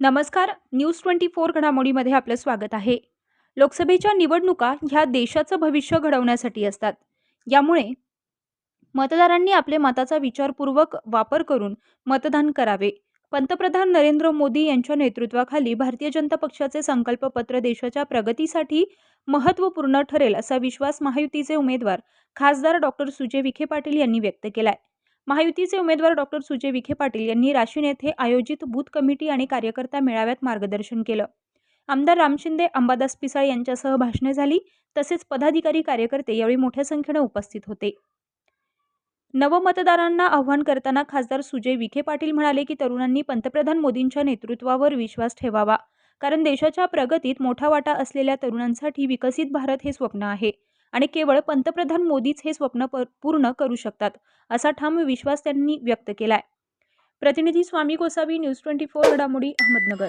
नमस्कार news twenty four घडामोडीमध्ये आपलं स्वागत आहे. लोकसभेच्या निवडणुका ह्या देशाचं भविष्य घडवण्यासाठी असतात. यामुळे मतदारांनी आपले मताचा विचारपूर्वक वापर करून मतदान करावे. पंतप्रधान नरेंद्र मोदी यांच्या नेतृत्वाखाली भारतीय जनता पक्षाचे संकल्पपत्र देशाच्या प्रगतीसाठी महत्त्वपूर्ण ठरेल असा विश्वास महायुतीचे उमेदवार खासदार डॉक्टर सुजय विखे पाटील यांनी व्यक्त केलाय. महायुतीचे उमेदवार डॉक्टर सुजय विखे पाटील यांनी राशीन येथे आयोजित बूथ कमिटी आणि कार्यकर्ता मेळाव्यात मार्गदर्शन केलं. आमदार राम शिंदे अंबादास पिसाळ यांच्यासह भाषणे झाली. तसेच पदाधिकारी कार्यकर्ते यावेळी मोठ्या संख्येने उपस्थित होते. नवमतदारांना आव्हान करताना खासदार सुजय विखे पाटील म्हणाले की तरुणांनी पंतप्रधान मोदींच्या नेतृत्वावर विश्वास ठेवावा. कारण देशाच्या प्रगतीत मोठा वाटा असलेल्या तरुणांसाठी विकसित भारत हे स्वप्न आहे. आणि केवळ पंतप्रधान मोदीच हे स्वप्न पूर्ण करू शकतात असा ठाम विश्वास त्यांनी व्यक्त केलाय. प्रतिनिधी Swami Gosavi news twenty four घडामोडी अहमदनगर.